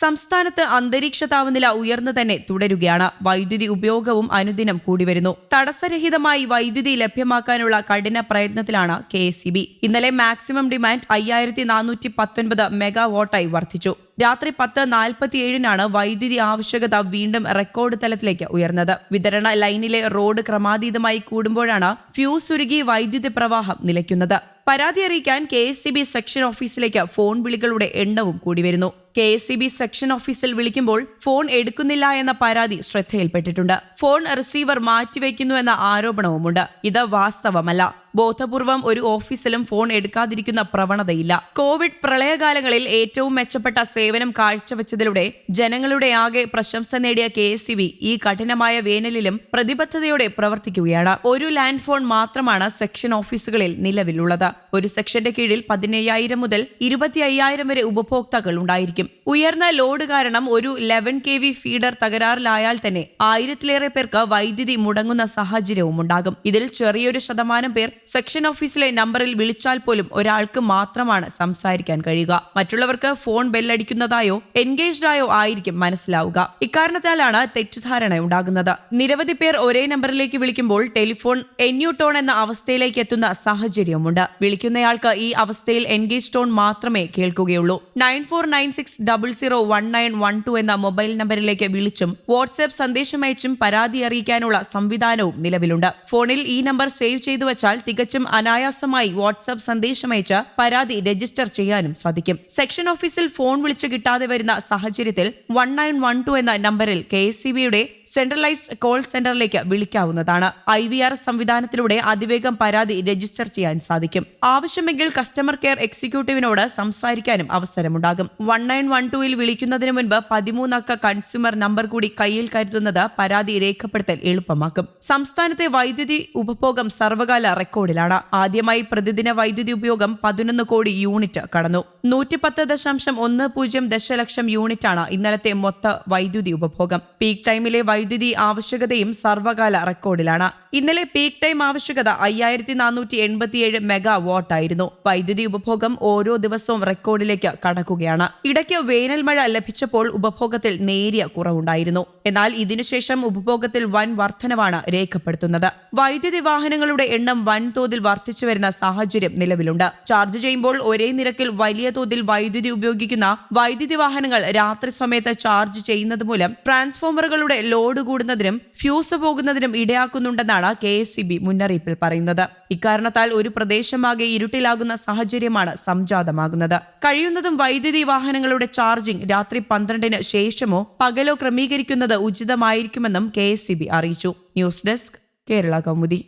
സംസ്ഥാനത്ത് അന്തരീക്ഷ താപനില ഉയർന്നു തന്നെ തുടരുകയാണ്. വൈദ്യുതി ഉപയോഗവും അനുദിനം കൂടി വരുന്നു തടസ്സരഹിതമായി വൈദ്യുതി ലഭ്യമാക്കാനുള്ള കഠിന പ്രയത്നത്തിലാണ് കെ ഇന്നലെ മാക്സിമം ഡിമാൻഡ് അയ്യായിരത്തി മെഗാവോട്ടായി വർദ്ധിച്ചു. രാത്രി പത്ത് നാൽപ്പത്തിയേഴിനാണ് വൈദ്യുതി ആവശ്യകത വീണ്ടും റെക്കോർഡ് തലത്തിലേക്ക് ഉയർന്നത്. വിതരണ ലൈനിലെ റോഡ് ക്രമാതീതമായി കൂടുമ്പോഴാണ് ഫ്യൂസ് ഉരുകി വൈദ്യുതി പ്രവാഹം നിലയ്ക്കുന്നത്. പരാതി അറിയിക്കാൻ K S C B section ഓഫീസിലേക്ക് ഫോൺ വിളികളുടെ എണ്ണവും കൂടി വരുന്നു. K S C B section ഓഫീസിൽ വിളിക്കുമ്പോൾ ഫോൺ എടുക്കുന്നില്ല എന്ന പരാതി ശ്രദ്ധയിൽപ്പെട്ടിട്ടുണ്ട്. ഫോൺ റിസീവർ മാറ്റിവെക്കുന്നു എന്ന ആരോപണവുമുണ്ട്. ഇത് വാസ്തവമല്ല. ബോധപൂർവം ഒരു ഓഫീസിലും ഫോൺ എടുക്കാതിരിക്കുന്ന പ്രവണതയില്ല. കോവിഡ് പ്രളയകാലങ്ങളിൽ ഏറ്റവും മെച്ചപ്പെട്ട സേവനം കാഴ്ചവെച്ചതിലൂടെ ജനങ്ങളുടെ ആകെ പ്രശംസ നേടിയ കെ ഈ കഠിനമായ വേനലിലും പ്രതിബദ്ധതയോടെ പ്രവർത്തിക്കുകയാണ്. ഒരു ലാൻഡ് ഫോൺ മാത്രമാണ് സെക്ഷൻ ഓഫീസുകളിൽ നിലവിലുള്ളത്. ഒരു സെക്ഷന്റെ കീഴിൽ പതിനയ്യായിരം മുതൽ ഇരുപത്തി അയ്യായിരം വരെ ഉപഭോക്താക്കൾ ഉണ്ടായിരിക്കും. ഉയർന്ന ലോഡ് കാരണം ഒരു ലെവൻ കെ വി ഫീഡർ തകരാറിലായാൽ തന്നെ ആയിരത്തിലേറെ പേർക്ക് വൈദ്യുതി മുടങ്ങുന്ന സാഹചര്യവും ഉണ്ടാകും ഇതിൽ ചെറിയൊരു ശതമാനം പേർ സെക്ഷൻ ഓഫീസിലെ നമ്പറിൽ വിളിച്ചാൽ പോലും ഒരാൾക്ക് മാത്രമാണ് സംസാരിക്കാൻ കഴിയുക. മറ്റുള്ളവർക്ക് ഫോൺ ബെല്ലടിക്കുന്നതായോ എൻഗേജ്ഡ് ആയോ ആയിരിക്കും മനസ്സിലാവുക. ഇക്കാരണത്താലാണ് തെറ്റിദ്ധാരണ ഉണ്ടാകുന്നത് നിരവധി പേർ ഒരേ നമ്പറിലേക്ക് വിളിക്കുമ്പോൾ ടെലിഫോൺ എന്യൂ ടോൺ എന്ന അവസ്ഥയിലേക്ക് എത്തുന്ന സാഹചര്യമുണ്ട് വിളിക്കുന്നയാൾക്ക് ഈ അവസ്ഥയിൽ എൻഗേജ് ടോൺ മാത്രമേ കേൾക്കുകയുള്ളൂ. Nine four nine six double zero one nine one two എന്ന മൊബൈൽ നമ്പറിലേക്ക് വിളിച്ചും വാട്സ്ആപ്പ് സന്ദേശമയച്ചും പരാതി അറിയിക്കാനുള്ള സംവിധാനവും നിലവിലുണ്ട്. ഫോണിൽ ഈ നമ്പർ സേവ് ചെയ്തു വച്ചാൽ തികച്ചും അനായാസമായി വാട്സ്ആപ്പ് സന്ദേശമയച്ച് പരാതി രജിസ്റ്റർ ചെയ്യാനും സാധിക്കും. സെക്ഷൻ ഓഫീസിൽ ഫോൺ വിളിച്ചു കിട്ടാതെ വരുന്ന സാഹചര്യത്തിൽ വൺ നയൻ വൺ ടു എന്ന നമ്പറിൽ കെ എസ് സി ബിയുടെ സെൻട്രലൈസ്ഡ് കോൾ സെന്ററിലേക്ക് വിളിക്കാവുന്നതാണ്. ഐ വി ആർ സംവിധാനത്തിലൂടെ അതിവേഗം പരാതി രജിസ്റ്റർ ചെയ്യാൻ സാധിക്കും. ആവശ്യമെങ്കിൽ കസ്റ്റമർ കെയർ എക്സിക്യൂട്ടീവിനോട് സംസാരിക്കാനും അവസരമുണ്ടാകും. വൺ നയൻ വൺ ടുവിൽ വിളിക്കുന്നതിന് മുൻപ് പതിമൂന്നക്ക കൺസ്യൂമർ നമ്പർ കൂടി കയ്യിൽ കരുതുന്നത് പരാതി രേഖപ്പെടുത്തൽ എളുപ്പമാക്കും. സംസ്ഥാനത്തെ വൈദ്യുതി ഉപഭോഗം സർവകാല റെക്കോർഡിലാണ് ആദ്യമായി പ്രതിദിന വൈദ്യുതി ഉപയോഗം പതിനൊന്ന് കോടി യൂണിറ്റ് കടന്നു. നൂറ്റിപ്പത്ത് ദശാംശം ഒന്ന് പൂജ്യം ദശലക്ഷം യൂണിറ്റാണ് ഇന്നലത്തെ മൊത്ത വൈദ്യുതി ഉപഭോഗം. പീക്ക് ടൈമിലെ വൈദ്യുതി ആവശ്യകതയും സർവകാല റെക്കോർഡിലാണ്. ഇന്നലെ പീക്ക് ടൈം ആവശ്യകത അയ്യായിരത്തി നാനൂറ്റി എൺപത്തിയേഴ് മെഗാ വാട്ട് ആയിരുന്നു. വൈദ്യുതി ഉപഭോഗം ഓരോ ദിവസവും റെക്കോർഡിലേക്ക് കടക്കുകയാണ്. ഇടയ്ക്ക് വേനൽ മഴ ലഭിച്ചപ്പോൾ ഉപഭോഗത്തിൽ നേരിയ കുറവുണ്ടായിരുന്നു. എന്നാൽ ഇതിനുശേഷം ഉപഭോഗത്തിൽ വൻ വർധനവാണ് രേഖപ്പെടുത്തുന്നത്. വൈദ്യുതി വാഹനങ്ങളുടെ എണ്ണം വൻതോതിൽ വർദ്ധിച്ചു വരുന്ന സാഹചര്യം നിലവിലുണ്ട്. ചാർജ് ചെയ്യുമ്പോൾ ഒരേ നിരക്കിൽ വലിയ തോതിൽ വൈദ്യുതി ഉപയോഗിക്കുന്ന വൈദ്യുതി വാഹനങ്ങൾ രാത്രി സമയത്ത് ചാർജ് ചെയ്യുന്നത് മൂലം ട്രാൻസ്ഫോമറുകളുടെ ലോഡ് കൂടുന്നതിനും ഫ്യൂസ് പോകുന്നതിനും ഇടയാക്കുന്നുണ്ടെന്നാണ് കെ എസ് മുന്നറിയിപ്പിൽ പറയുന്നത്. ഇക്കാരണത്താൽ ഒരു പ്രദേശമാകെ ഇരുട്ടിലാകുന്ന സാഹചര്യമാണ് സംജാതമാകുന്നത്. കഴിയുന്നതും വൈദ്യുതി വാഹനങ്ങളുടെ ചാർജിംഗ് രാത്രി പന്ത്രണ്ടിന് ശേഷമോ പകലോ ക്രമീകരിക്കുന്നത് ഉചിതമായിരിക്കുമെന്നും കെ അറിയിച്ചു. News desk Kerala Kaumudi.